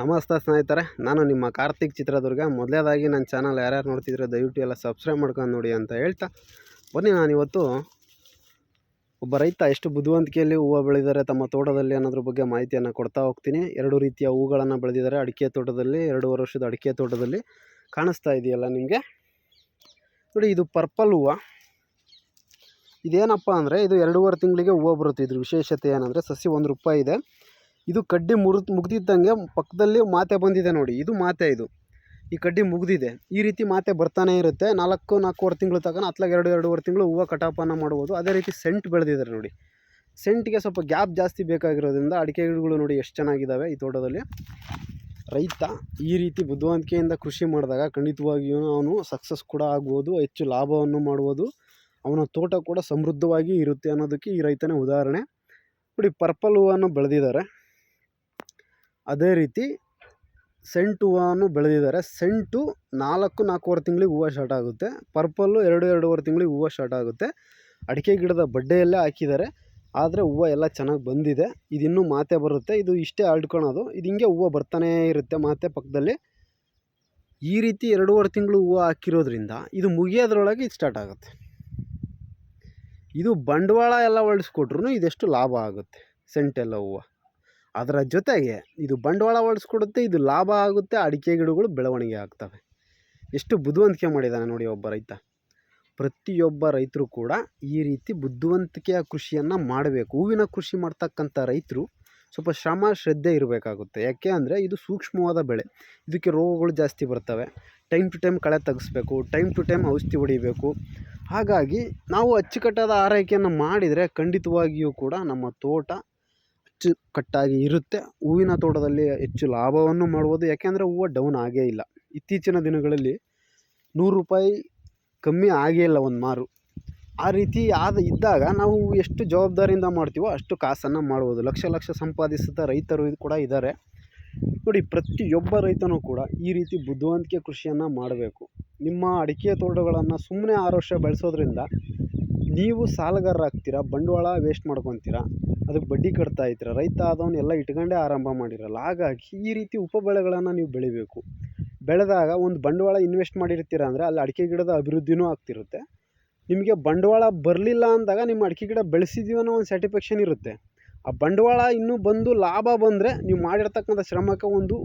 ನಮಸ್ತೆ ಸ್ನೇಹಿತರೆ, ನಾನು ನಿಮ್ಮ ಕಾರ್ತಿಕ್ ಚಿತ್ರದುರ್ಗ. ಮೊದಲೇದಾಗಿ ನನ್ನ ಚಾನಲ್ ಯಾರ್ಯಾರು ನೋಡ್ತಿದ್ರೆ ದಯವಿಟ್ಟು ಎಲ್ಲ ಸಬ್ಸ್ಕ್ರೈಬ್ ಮಾಡ್ಕೊಂಡು ನೋಡಿ ಅಂತ ಹೇಳ್ತಾ, ಬನ್ನಿ ನಾನಿವತ್ತು ಒಬ್ಬ ರೈತ ಎಷ್ಟು ಬುದ್ಧಿವಂತಿಕೆಯಲ್ಲಿ ಹೂವು ಬೆಳೆದಿದ್ದಾರೆ, ತಮ್ಮ ತೋಟದಲ್ಲಿ ಅನ್ನೋದ್ರ ಬಗ್ಗೆ ಮಾಹಿತಿಯನ್ನು ಕೊಡ್ತಾ ಹೋಗ್ತೀನಿ. ಎರಡು ರೀತಿಯ ಹೂಗಳನ್ನು ಬೆಳೆದಿದ್ದಾರೆ. ಅಡಿಕೆ ತೋಟದಲ್ಲಿ ಎರಡೂವರೆ ವರ್ಷದ ಅಡಿಕೆ ತೋಟದಲ್ಲಿ ಕಾಣಿಸ್ತಾ ಇದೆಯಲ್ಲ ನಿಮಗೆ? ನೋಡಿ, ಇದು ಪರ್ಪಲ್ ಹೂವು. ಇದೇನಪ್ಪ ಅಂದರೆ, ಇದು ಎರಡೂವರೆ ತಿಂಗಳಿಗೆ ಹೂವು ಬರುತ್ತೆ ಇದ್ರ ವಿಶೇಷತೆ ಏನಂದರೆ, ಸಸಿ ಒಂದು ರೂಪಾಯಿ ಇದೆ. ಇದು ಕಡ್ಡಿ ಮುರಿದು ಮುಗ್ದಿದ್ದಂಗೆ ಪಕ್ಕದಲ್ಲಿ ಮಾತೆ ಬಂದಿದೆ ನೋಡಿ. ಇದು ಮಾತೆ ಇದು. ಈ ಕಡ್ಡಿ ಮುಗಿದಿದೆ. ಈ ರೀತಿ ಮಾತೆ ಬರ್ತಾನೆ ಇರುತ್ತೆ. ನಾಲ್ಕು, ನಾಲ್ಕೂವರೆ ತಿಂಗಳು ತಗೊಂಡು ಅತ್ಲಾಗ ಎರಡು, ಎರಡೂವರೆ ತಿಂಗಳು ಹೂವು ಕಟಾಪನ್ನು ಮಾಡ್ಬೋದು. ಅದೇ ರೀತಿ ಸೆಂಟ್ ಬೆಳೆದಿದ್ದಾರೆ ನೋಡಿ. ಸೆಂಟ್ಗೆ ಸ್ವಲ್ಪ ಗ್ಯಾಪ್ ಜಾಸ್ತಿ ಬೇಕಾಗಿರೋದ್ರಿಂದ ಅಡಿಕೆ ಗಿಡಗಳು ನೋಡಿ ಎಷ್ಟು ಚೆನ್ನಾಗಿದ್ದಾವೆ ಈ ತೋಟದಲ್ಲಿ. ರೈತ ಈ ರೀತಿ ಬುದ್ಧಿವಂತಿಕೆಯಿಂದ ಕೃಷಿ ಮಾಡಿದಾಗ ಖಂಡಿತವಾಗಿಯೂ ಅವನು ಸಕ್ಸಸ್ ಕೂಡ ಆಗ್ಬೋದು, ಹೆಚ್ಚು ಲಾಭವನ್ನು ಮಾಡ್ಬೋದು. ಅವನ ತೋಟ ಕೂಡ ಸಮೃದ್ಧವಾಗಿ ಇರುತ್ತೆ ಅನ್ನೋದಕ್ಕೆ ಈ ರೈತನೇ ಉದಾಹರಣೆ. ನೋಡಿ ಪರ್ಪಲ್ ಹೂವನ್ನು ಬೆಳೆದಿದ್ದಾರೆ. ಅದೇ ರೀತಿ ಸೆಂಟ್ ಹೂವನ್ನು ಬೆಳೆದಿದ್ದಾರೆ. ಸೆಂಟು ನಾಲ್ಕು, ನಾಲ್ಕೂವರೆ ತಿಂಗಳಿಗೆ ಹೂವು ಸ್ಟಾರ್ಟ್ ಆಗುತ್ತೆ. ಪರ್ಪಲ್ಲು ಎರಡು, ಎರಡೂವರೆ ತಿಂಗಳಿಗೆ ಹೂವು ಸ್ಟಾರ್ಟ್ ಆಗುತ್ತೆ. ಅಡಿಕೆ ಗಿಡದ ಬಡ್ಡೆಯಲ್ಲೇ ಹಾಕಿದ್ದಾರೆ. ಆದರೆ ಹೂವು ಎಲ್ಲ ಚೆನ್ನಾಗಿ ಬಂದಿದೆ. ಇದು ಇನ್ನೂ ಮಾತೆ ಬರುತ್ತೆ. ಇದು ಇಷ್ಟೇ ಹರಡ್ಕೊಳೋದು ಇದು ಹಿಂಗೆ ಹೂವು ಬರ್ತಾನೇ ಇರುತ್ತೆ ಮಾತೆ ಪಕ್ಕದಲ್ಲಿ. ಈ ರೀತಿ ಎರಡೂವರೆ ತಿಂಗಳು ಹೂವು ಹಾಕಿರೋದ್ರಿಂದ ಇದು ಮುಗಿಯೋದ್ರೊಳಗೆ ಇದು ಸ್ಟಾರ್ಟ್ ಆಗುತ್ತೆ. ಇದು ಬಂಡವಾಳ ಎಲ್ಲ ಹೊಳಿಸ್ಕೊಟ್ರು ಇದೆಷ್ಟು ಲಾಭ ಆಗುತ್ತೆ. ಸೆಂಟೆಲ್ಲ ಹೂವು. ಅದರ ಜೊತೆಗೆ ಇದು ಬಂಡವಾಳ ಹೊಡೆಸ್ಕೊಡುತ್ತೆ ಇದು ಲಾಭ ಆಗುತ್ತೆ, ಅಡಿಕೆ ಗಿಡಗಳು ಬೆಳವಣಿಗೆ ಆಗ್ತವೆ. ಎಷ್ಟು ಬುದ್ಧಿವಂತಿಕೆ ಮಾಡಿದ್ದಾನೆ ನೋಡಿ ಒಬ್ಬ ರೈತ. ಪ್ರತಿಯೊಬ್ಬ ರೈತರು ಕೂಡ ಈ ರೀತಿ ಬುದ್ಧಿವಂತಿಕೆಯ ಕೃಷಿಯನ್ನು ಮಾಡಬೇಕು. ಹೂವಿನ ಕೃಷಿ ಮಾಡ್ತಕ್ಕಂಥ ರೈತರು ಸ್ವಲ್ಪ ಶ್ರಮ, ಶ್ರದ್ಧೆ ಇರಬೇಕಾಗುತ್ತೆ. ಯಾಕೆ ಅಂದರೆ ಇದು ಸೂಕ್ಷ್ಮವಾದ ಬೆಳೆ. ಇದಕ್ಕೆ ರೋಗಗಳು ಜಾಸ್ತಿ ಬರ್ತವೆ. ಟೈಮ್ ಟು ಟೈಮ್ ಕಳೆ ತೆಗೆಸ್ಬೇಕು, ಟೈಮ್ ಟು ಟೈಮ್ ಔಷಧಿ ಹೊಡಿಬೇಕು. ಹಾಗಾಗಿ ನಾವು ಅಚ್ಚುಕಟ್ಟಾದ ಆರೈಕೆಯನ್ನು ಮಾಡಿದರೆ ಖಂಡಿತವಾಗಿಯೂ ಕೂಡ ನಮ್ಮ ತೋಟ ಅಚ್ಚುಕಟ್ಟಾಗಿ ಇರುತ್ತೆ. ಹೂವಿನ ತೋಟದಲ್ಲಿ ಹೆಚ್ಚು ಲಾಭವನ್ನು ಮಾಡ್ಬೋದು. ಯಾಕೆಂದರೆ ಹೂವು ಡೌನ್ ಆಗೇ ಇಲ್ಲ. ಇತ್ತೀಚಿನ ದಿನಗಳಲ್ಲಿ ನೂರು ರೂಪಾಯಿ ಕಮ್ಮಿ ಆಗೇ ಇಲ್ಲ ಒಂದು ಮಾರು. ಆ ರೀತಿ ಆದ ಇದ್ದಾಗ ನಾವು ಎಷ್ಟು ಜವಾಬ್ದಾರಿಯಿಂದ ಮಾಡ್ತೀವೋ ಅಷ್ಟು ಕಾಸನ್ನು ಮಾಡ್ಬೋದು. ಲಕ್ಷ ಲಕ್ಷ ಸಂಪಾದಿಸಿದ ರೈತರು ಕೂಡ ಇದ್ದಾರೆ ನೋಡಿ, ಪ್ರತಿಯೊಬ್ಬ ರೈತನೂ ಕೂಡ ಈ ರೀತಿ ಬುದ್ಧಿವಂತಿಕೆ ಕೃಷಿಯನ್ನು ಮಾಡಬೇಕು. ನಿಮ್ಮ ಅಡಿಕೆ ತೋಟಗಳನ್ನು ಸುಮ್ಮನೆ ಆರು ವರ್ಷ ಬೆಳೆಸೋದ್ರಿಂದ ನೀವು ಸಾಲಗಾರರಾಗ್ತೀರ ಬಂಡವಾಳ ವೇಸ್ಟ್ ಮಾಡ್ಕೊತೀರ, ಅದಕ್ಕೆ ಬಡ್ಡಿ ಕಟ್ತಾ ಇರ್ತೀರ ರೈತ ಆದವನು ಎಲ್ಲ ಇಟ್ಕೊಂಡೇ ಆರಂಭ ಮಾಡಿರಲ್ಲ. ಹಾಗಾಗಿ ಈ ರೀತಿ ಉಪಬೆಳೆಗಳನ್ನು ನೀವು ಬೆಳಿಬೇಕು. ಬೆಳೆದಾಗ ಒಂದು ಬಂಡವಾಳ ಇನ್ವೆಸ್ಟ್ ಮಾಡಿರ್ತೀರ ಅಂದರೆ ಅಲ್ಲಿ ಅಡಿಕೆ ಗಿಡದ ಅಭಿವೃದ್ಧಿನೂ ಆಗ್ತಿರುತ್ತೆ. ನಿಮಗೆ ಬಂಡವಾಳ ಬರಲಿಲ್ಲ ಅಂದಾಗ ನಿಮ್ಮ ಅಡಿಕೆ ಗಿಡ ಬೆಳೆಸಿದ್ದೀವಿ ಒಂದು ಸ್ಯಾಟಿಸ್ಫ್ಯಾಕ್ಷನ್ ಇರುತ್ತೆ. ಆ ಬಂಡವಾಳ ಇನ್ನೂ ಬಂದು ಲಾಭ ಬಂದರೆ ನೀವು ಮಾಡಿರ್ತಕ್ಕಂಥ ಶ್ರಮಕ್ಕೆ ಒಂದು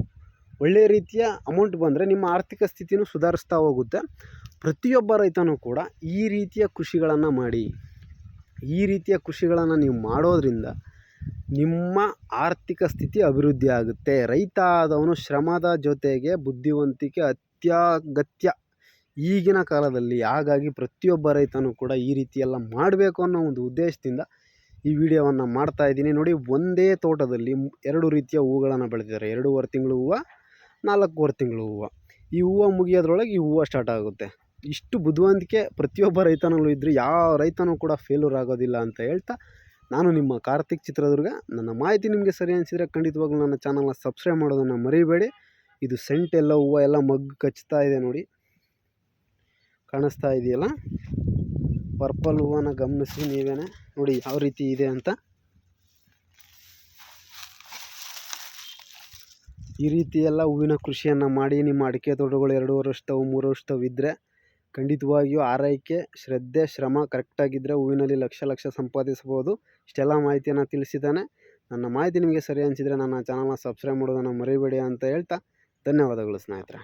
ಒಳ್ಳೆಯ ರೀತಿಯ ಅಮೌಂಟ್ ಬಂದರೆ ನಿಮ್ಮ ಆರ್ಥಿಕ ಸ್ಥಿತಿನೂ ಸುಧಾರಿಸ್ತಾ ಹೋಗುತ್ತೆ. ಪ್ರತಿಯೊಬ್ಬ ರೈತನೂ ಕೂಡ ಈ ರೀತಿಯ ಕೃಷಿಗಳನ್ನು ಮಾಡಿ, ಈ ರೀತಿಯ ಕೃಷಿಗಳನ್ನು ನೀವು ಮಾಡೋದರಿಂದ ನಿಮ್ಮ ಆರ್ಥಿಕ ಸ್ಥಿತಿ ಅಭಿವೃದ್ಧಿ ಆಗುತ್ತೆ. ರೈತ ಆದವನು ಶ್ರಮದ ಜೊತೆಗೆ ಬುದ್ಧಿವಂತಿಕೆ ಅತ್ಯಗತ್ಯ ಈಗಿನ ಕಾಲದಲ್ಲಿ. ಹಾಗಾಗಿ ಪ್ರತಿಯೊಬ್ಬ ರೈತನೂ ಕೂಡ ಈ ರೀತಿ ಎಲ್ಲ ಮಾಡಬೇಕು ಅನ್ನೋ ಒಂದು ಉದ್ದೇಶದಿಂದ ಈ ವಿಡಿಯೋವನ್ನು ಮಾಡ್ತಾ ಇದ್ದೀನಿ. ನೋಡಿ, ಒಂದೇ ತೋಟದಲ್ಲಿ ಎರಡು ರೀತಿಯ ಹೂಗಳನ್ನು ಬೆಳೆದಿದ್ದಾರೆ. ಎರಡೂವರೆ ತಿಂಗಳು ಹೂವು ನಾಲ್ಕೂವರೆ ತಿಂಗಳು ಹೂವು. ಈ ಹೂವು ಮುಗಿಯೋದ್ರೊಳಗೆ ಈ ಹೂವು ಸ್ಟಾರ್ಟ್ ಆಗುತ್ತೆ. ಇಷ್ಟು ಬುದ್ಧಿವಂತಿಕೆ ಪ್ರತಿಯೊಬ್ಬ ರೈತನಲ್ಲೂ ಇದ್ದರೆ ಯಾವ ರೈತನೂ ಕೂಡ ಫೇಲ್ಯೂರ್ ಆಗೋದಿಲ್ಲ ಅಂತ ಹೇಳ್ತಾ ನಾನು ನಿಮ್ಮ ಕಾರ್ತಿಕ್ ಚಿತ್ರದುರ್ಗ. ನನ್ನ ಮಾಹಿತಿ ನಿಮಗೆ ಸರಿ ಅನಿಸಿದರೆ ಖಂಡಿತವಾಗ್ಲೂ ನನ್ನ ಚಾನಲ್ನ ಸಬ್ಸ್ಕ್ರೈಬ್ ಮಾಡೋದನ್ನು ಮರಿಬೇಡಿ. ಇದು ಸೆಂಟ್ ಎಲ್ಲ ಹೂವು ಎಲ್ಲ ಮಗ್ಗು ಕಚ್ತಾ ಇದೆ ನೋಡಿ. ಕಾಣಿಸ್ತಾ ಇದೆಯಲ್ಲ? ಪರ್ಪಲ್ ಹೂವನ್ನು ಗಮನಿಸಿ ನೀವೇನೆ. ನೋಡಿ ಯಾವ ರೀತಿ ಇದೆ ಅಂತ. ಈ ರೀತಿ ಎಲ್ಲ ಹೂವಿನ ಕೃಷಿಯನ್ನು ಮಾಡಿ ನಿಮ್ಮ ಅಡಿಕೆ ತೋಟಗಳು ಎರಡೂವರೆ ವರ್ಷದವು ಮೂರು ವರ್ಷದವು ಇದ್ದರೆ ಖಂಡಿತವಾಗಿಯೂ ಆರೈಕೆ, ಶ್ರದ್ಧೆ, ಶ್ರಮ ಕರೆಕ್ಟಾಗಿದ್ದರೆ ಹೂವಿನಲ್ಲಿ ಲಕ್ಷ ಲಕ್ಷ ಸಂಪಾದಿಸ್ಬೋದು ಇಷ್ಟೆಲ್ಲ ಮಾಹಿತಿಯನ್ನು ತಿಳಿಸಿದ್ದಾನೆ. ನನ್ನ ಮಾಹಿತಿ ನಿಮಗೆ ಸರಿ ಅನಿಸಿದರೆ ನನ್ನ ಚಾನಲ್ನ ಸಬ್ಸ್ಕ್ರೈಬ್ ಮಾಡೋದನ್ನು ಮರಿಬೇಡಿ ಅಂತ ಹೇಳ್ತಾ ಧನ್ಯವಾದಗಳು ಸ್ನೇಹಿತರೆ.